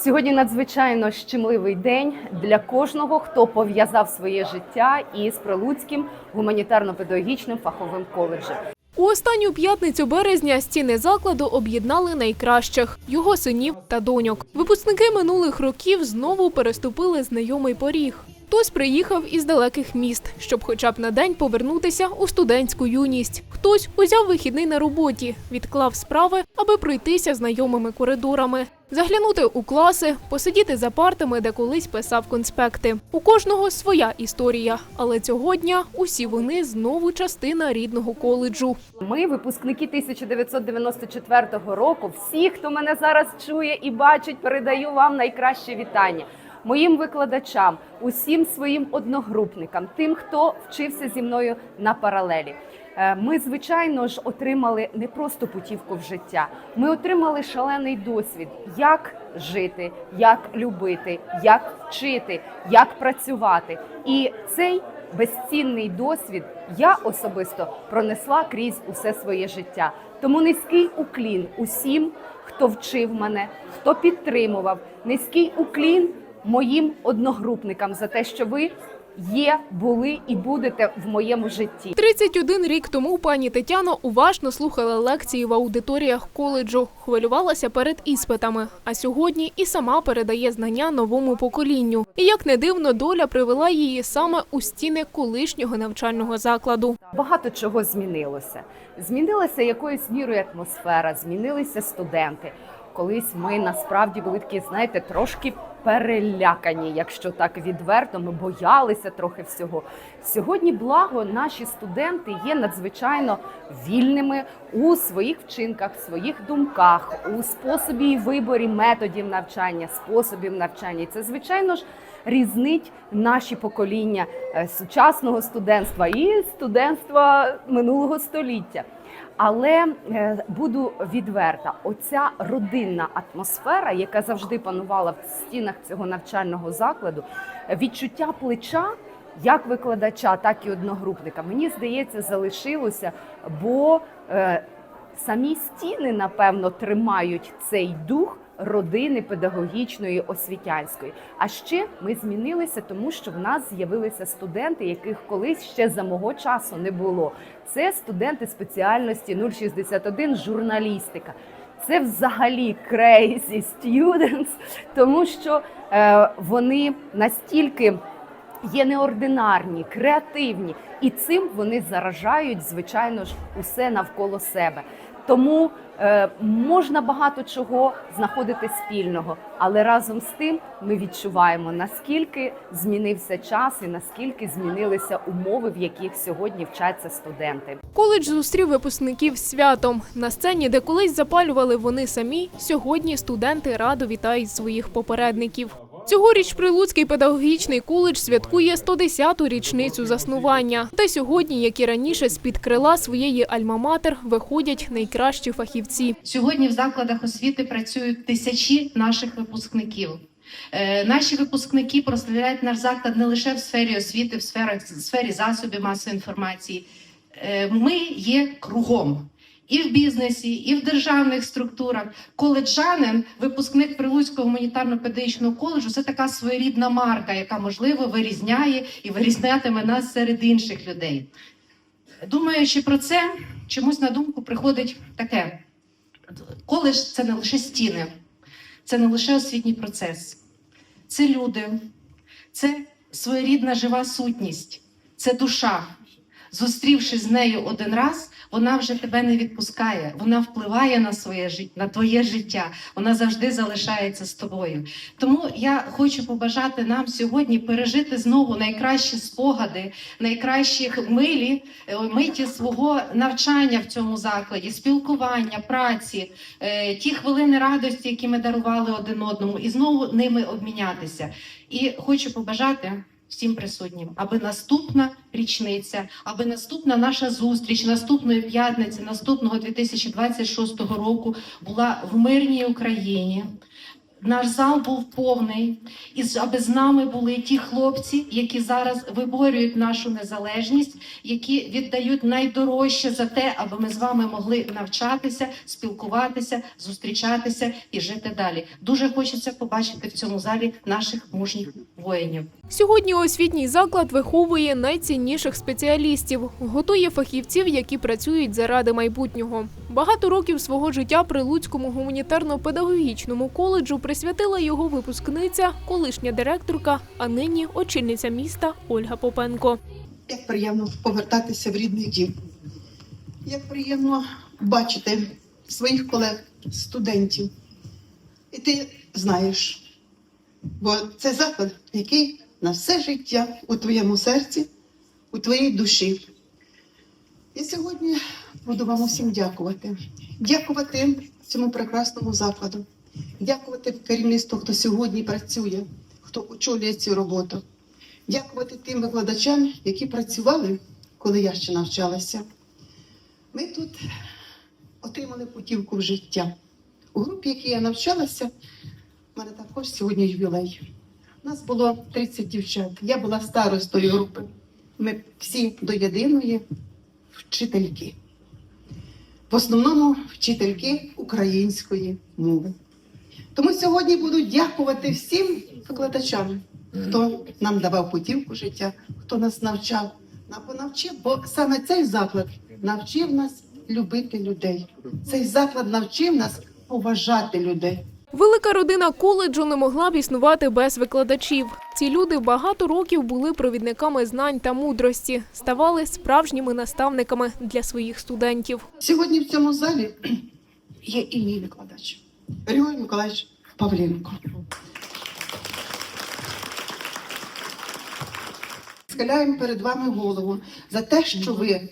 Сьогодні надзвичайно щемливий день для кожного, хто пов'язав своє життя із Прилуцьким гуманітарно-педагогічним фаховим коледжем. У останню п'ятницю березня стіни закладу об'єднали найкращих його синів та доньок. Випускники минулих років знову переступили знайомий поріг. Хтось приїхав із далеких міст, щоб хоча б на день повернутися у студентську юність. Хтось узяв вихідний на роботі, відклав справи, аби пройтися знайомими коридорами, заглянути у класи, посидіти за партами, де колись писав конспекти. У кожного своя історія, але цього дня усі вони знову частина рідного коледжу. Ми, випускники 1994 року, всі, хто мене зараз чує і бачить, передаю вам найкраще вітання. Моїм викладачам, усім своїм одногрупникам, тим, хто вчився зі мною на паралелі. Е, Ми, звичайно ж, отримали не просто путівку в життя. Ми отримали шалений досвід, як жити, як любити, як вчити, як працювати. І цей безцінний досвід я особисто пронесла крізь усе своє життя. Тому низький уклін усім, хто вчив мене, хто підтримував, низький уклін моїм одногрупникам за те, що ви є, були і будете в моєму житті. 31 рік тому пані Тетяна уважно слухала лекції в аудиторіях коледжу, хвилювалася перед іспитами, а сьогодні і сама передає знання новому поколінню. І як не дивно, доля привела її саме у стіни колишнього навчального закладу. Багато чого змінилося. Змінилася якоюсь мірою атмосфера, змінилися студенти. Колись ми насправді були такі, знаєте, трошки перелякані, якщо так відверто. Ми боялися трохи всього. Сьогодні, благо, наші студенти є надзвичайно вільними у своїх вчинках, своїх думках, у способі і виборі методів навчання, способів навчання. І це, звичайно ж, різнить наші покоління е, сучасного студентства і студентства минулого століття. Але е, буду відверта, оця родинна атмосфера, яка завжди панувала в стінах цього навчального закладу, відчуття плеча як викладача, так і одногрупника, мені здається, залишилося, бо е, самі стіни, напевно, тримають цей дух родини педагогічної освітянської. А ще ми змінилися, тому що в нас з'явилися студенти, яких колись ще за мого часу не було. Це студенти спеціальності 061 журналістика. Це взагалі crazy students, тому що е, вони настільки є неординарні, креативні, і цим вони заражають, звичайно ж, усе навколо себе. Тому е, можна багато чого знаходити спільного, але разом з тим ми відчуваємо наскільки змінився час і наскільки змінилися умови, в яких сьогодні вчаться студенти. Коледж зустрів випускників святом. На сцені, де колись запалювали вони самі, сьогодні студенти радо вітають своїх попередників. Цьогоріч Прилуцький педагогічний коледж святкує 110-ту річницю заснування. Та сьогодні, як і раніше, з-під крила своєї альма-матер виходять найкращі фахівці. Сьогодні в закладах освіти працюють тисячі наших випускників. Е, Наші випускники прославляють наш заклад не лише в сфері освіти, в сферах, в сфері засобів масової інформації. Е, Ми є кругом. І в бізнесі, і в державних структурах. Коледжанин, випускник Прилуцького гуманітарно-педагогічного коледжу, це така своєрідна марка, яка можливо вирізняє і вирізнятиме нас серед інших людей. Думаючи про це, чомусь на думку приходить таке: коледж це не лише стіни, це не лише освітній процес, це люди, це своєрідна жива сутність, це душа. Зустрівшись з нею один раз, вона вже тебе не відпускає, вона впливає на своє на твоє життя, вона завжди залишається з тобою. Тому я хочу побажати нам сьогодні пережити знову найкращі спогади, найкращі милі е, миті свого навчання в цьому закладі, спілкування, праці, е, ті хвилини радості, які ми дарували один одному, і знову ними обмінятися. І хочу побажати всім присутнім, аби наступна річниця, аби наступна наша зустріч наступної п'ятниці, наступного 2026 року була в мирній Україні. Наш зал був повний, і аби з нами були ті хлопці, які зараз виборюють нашу незалежність, які віддають найдорожче за те, аби ми з вами могли навчатися, спілкуватися, зустрічатися і жити далі. Дуже хочеться побачити в цьому залі наших мужніх воїнів. Сьогодні освітній заклад виховує найцінніших спеціалістів, готує фахівців, які працюють заради майбутнього. Багато років свого життя при Луцькому гуманітарно-педагогічному коледжу присвятила його випускниця, колишня директорка, а нині очільниця міста Ольга Попенко. Як приємно повертатися в рідний дім. Як приємно бачити своїх колег, студентів. І ти знаєш, бо це заклад, який на все життя у твоєму серці, у твоїй душі. І сьогодні буду вам усім дякувати. Дякувати цьому прекрасному закладу. Дякувати керівництву, хто сьогодні працює, хто очолює цю роботу. Дякувати тим викладачам, які працювали, коли я ще навчалася. Ми тут отримали путівку в життя. У групі, в якій я навчалася, в мене також сьогодні ювілей. У нас було 30 дівчат. Я була старостою групи. Ми всі до єдиної вчительки. В основному вчительки української мови. Тому сьогодні буду дякувати всім викладачам, хто нам давав путівку життя, хто нас навчав, понавчив, бо саме цей заклад навчив нас любити людей. Цей заклад навчив нас поважати людей. Велика родина коледжу не могла б існувати без викладачів. Ці люди багато років були провідниками знань та мудрості, ставали справжніми наставниками для своїх студентів. Сьогодні в цьому залі є і мій викладач Григорій Миколаївич Павленко. Схиляємо перед вами голову за те, що ви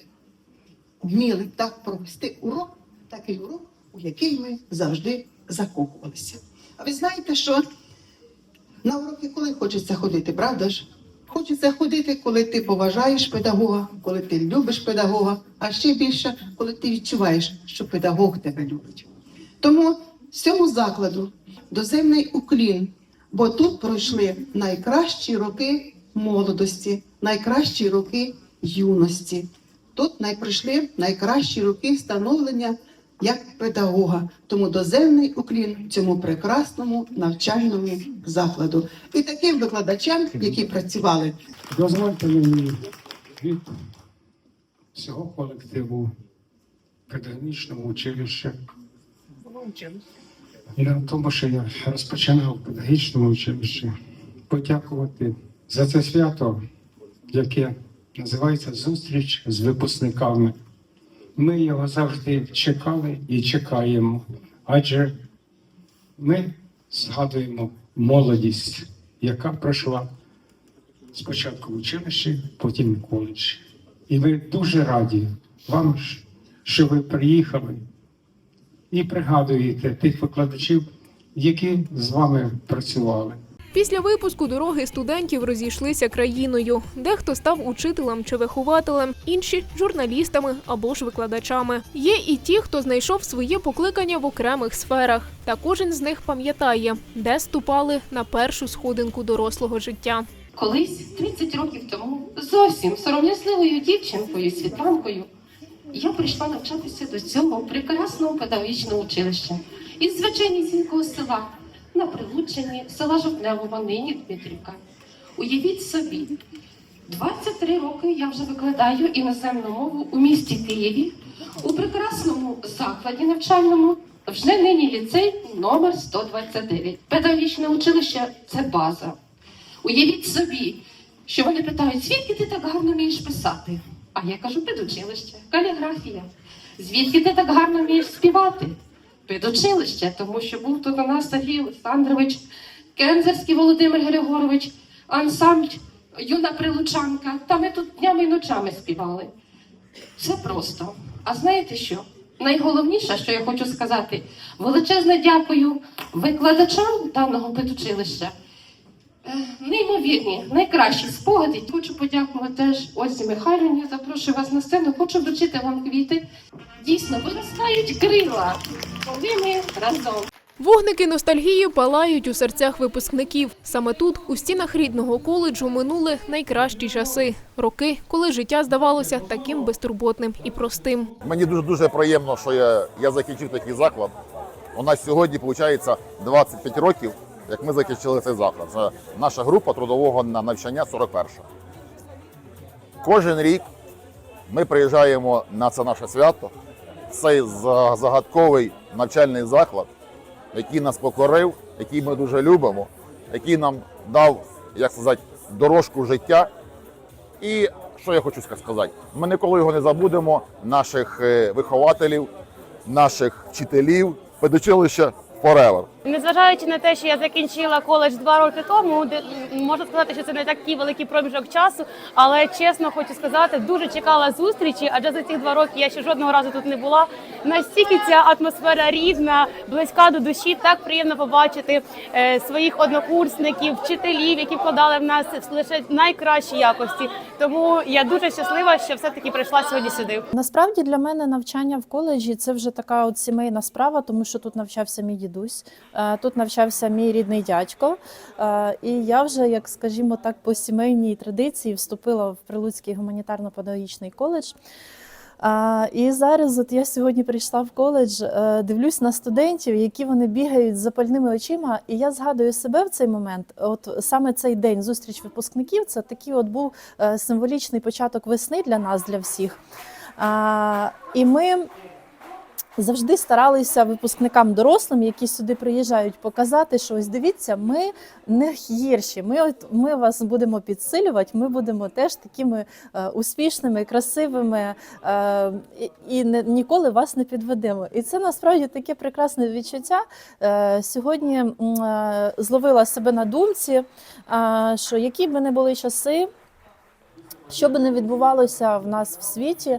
вміли так провести урок, такий урок, у який ми завжди закохувалися. А ви знаєте, що на уроки коли хочеться ходити, правда ж? Хочеться ходити, коли ти поважаєш педагога, коли ти любиш педагога, а ще більше, коли ти відчуваєш, що педагог тебе любить. Тому цьому закладу доземний уклін, бо тут пройшли найкращі роки молодості, найкращі роки юності. Тут пройшли найкращі роки становлення як педагога. Тому доземний уклін цьому прекрасному навчальному закладу. І таким викладачам, які працювали Дозвольте мені від всього колективу педагогічного училища. На тому, що я розпочинав в педагогічному училищі, подякувати за це свято, яке називається Зустріч з випускниками. Ми його завжди чекали і чекаємо, адже ми згадуємо молодість, яка пройшла спочатку в училищі, потім в коледжі. І ми дуже раді вам, що ви приїхали і пригадуєте тих викладачів, які з вами працювали. Після випуску дороги студентів розійшлися країною. Дехто став учителем чи вихователем, інші журналістами або ж викладачами. Є і ті, хто знайшов своє покликання в окремих сферах. Та кожен з них пам'ятає, де ступали на першу сходинку дорослого життя. Колись, 30 років тому, зовсім сором'язливою дівчинкою Світланкою, я прийшла навчатися до цього прекрасного педагогічного училища із звичайнісінького села на Прилуччині, села Жовтневого, нині Дмитрівка. Уявіть собі, 23 роки я вже викладаю іноземну мову у місті Києві у прекрасному закладі навчальному, вже нині ліцей номер 129. Педагогічне училище це база. Уявіть собі, що вони питають, звідки ти так гарно вмієш писати? А я кажу, педучилище, каліграфія. Звідки ти так гарно вмієш співати? Педучилище, тому що був тут у нас Сергій Олександрович, Кензерський Володимир Григорович, ансамбль юна прилучанка. Та ми тут днями і ночами співали. Все просто. А знаєте що? Найголовніше, що я хочу сказати, величезне дякую викладачам даного педучилища. Е, Неймовірні, найкращі спогади. Хочу подякувати теж Ользі Михайлівні. Запрошую вас на сцену. Хочу вручити вам квіти. Дійсно, виростають крила, коли ми разом. Вогники ностальгії палають у серцях випускників. Саме тут, у стінах рідного коледжу, минули найкращі часи. Роки, коли життя здавалося таким безтурботним і простим. Мені дуже дуже приємно, що я, я закінчив такий заклад. У нас сьогодні виходить 25 років, як ми закінчили цей заклад. Це наша група трудового на- навчання 41. Кожен рік ми приїжджаємо на це наше свято, цей загадковий навчальний заклад, який нас покорив, який ми дуже любимо, який нам дав, як сказати, дорожку життя. І що я хочу сказати? Ми ніколи його не забудемо, наших е, вихователів, наших вчителів, педучилища forever. Незважаючи на те, що я закінчила коледж два роки тому, можна сказати, що це не такий великий проміжок часу, але чесно хочу сказати, дуже чекала зустрічі, адже за ці два роки я ще жодного разу тут не була. Настільки ця атмосфера рідна, близька до душі, так приємно побачити е, своїх однокурсників, вчителів, які вкладали в нас лише найкращі якості. Тому я дуже щаслива, що все таки прийшла сьогодні сюди. Насправді для мене навчання в коледжі це вже така от сімейна справа, тому що тут навчався мій дідусь, е, тут навчався мій рідний дядько. е, І я вже, як скажімо так, по сімейній традиції вступила в Прилуцький гуманітарно-педагогічний коледж. А, і зараз, от я сьогодні прийшла в коледж, е, дивлюсь на студентів, які вони бігають з запальними очима. І я згадую себе в цей момент. От саме цей день зустріч випускників, це такий от був е, символічний початок весни для нас, для всіх. І ми завжди старалися випускникам дорослим, які сюди приїжджають, показати, що ось дивіться, ми не гірші. Ми от ми вас будемо підсилювати. Ми будемо теж такими е, успішними, красивими е, і, не, ніколи вас не підведемо. І це насправді таке прекрасне відчуття. Е, сьогодні е, зловила себе на думці, е, що які б не були часи. Що би не відбувалося в нас в світі,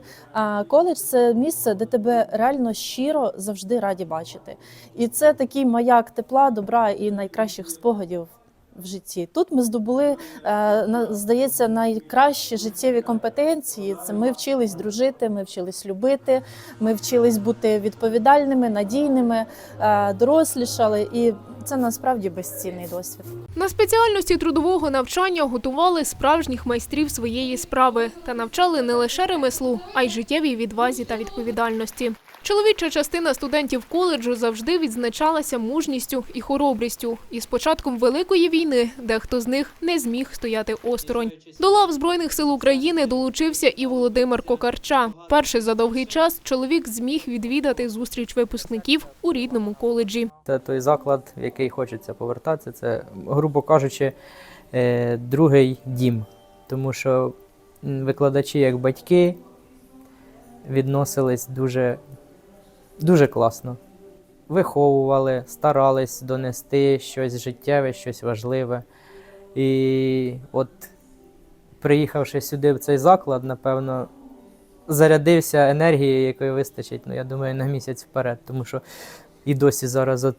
коледж це місце, де тебе реально щиро завжди раді бачити. І це такий маяк тепла, добра і найкращих спогадів в житті. Тут ми здобули, е, здається, найкращі життєві компетенції. Це ми вчились дружити, ми вчились любити, ми вчились бути відповідальними, надійними, е, дорослішали. І це насправді безцінний досвід. На спеціальності трудового навчання готували справжніх майстрів своєї справи та навчали не лише ремеслу, а й життєвій відвазі та відповідальності. Чоловіча частина студентів коледжу завжди відзначалася мужністю і хоробрістю. І з початком великої війни дехто з них не зміг стояти осторонь. До лав збройних сил України долучився і Володимир Кокарча. Перший за довгий час чоловік зміг відвідати зустріч випускників у рідному коледжі. Це той заклад, в який хочеться повертатися. Це, грубо кажучи, е, другий дім. Тому що викладачі, як батьки, відносились дуже, дуже класно. Виховували, старались донести щось життєве, щось важливе. І от, приїхавши сюди в цей заклад, напевно, зарядився енергією, якої вистачить, ну, я думаю, на місяць вперед. Тому що і досі зараз от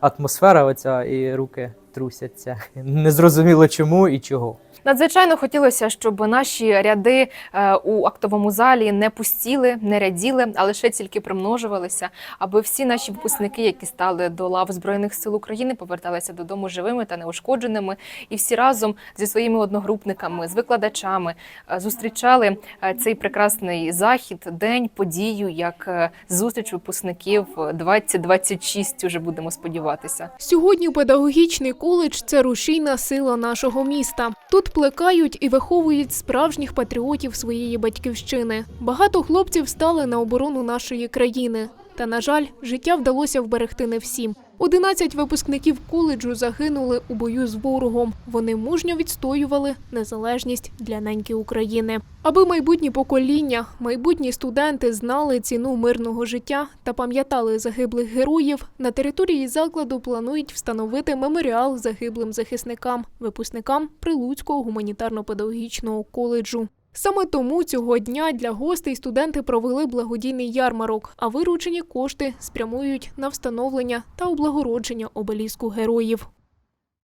атмосфера оця і руки трусяться. Незрозуміло чому і чого. Надзвичайно хотілося, щоб наші ряди е, у актовому залі не пустіли, не ряділи, а лише тільки примножувалися, аби всі наші випускники, які стали до лав збройних сил України, поверталися додому живими та неушкодженими, і всі разом зі своїми одногрупниками, з викладачами е, зустрічали е, цей прекрасний захід, день, подію, як зустріч випускників 2026, Уже будемо сподіватися. Сьогодні педагогічний коледж це рушійна сила нашого міста. Тут плекають і виховують справжніх патріотів своєї батьківщини. Багато хлопців стали на оборону нашої країни. Та, на жаль, життя вдалося вберегти не всім. 11 випускників коледжу загинули у бою з ворогом. Вони мужньо відстоювали незалежність для неньки України. Аби майбутні покоління, майбутні студенти знали ціну мирного життя та пам'ятали загиблих героїв, на території закладу планують встановити меморіал загиблим захисникам, випускникам Прилуцького гуманітарно-педагогічного коледжу. Саме тому цього дня для гостей студенти провели благодійний ярмарок, а виручені кошти спрямують на встановлення та облагородження обеліску героїв.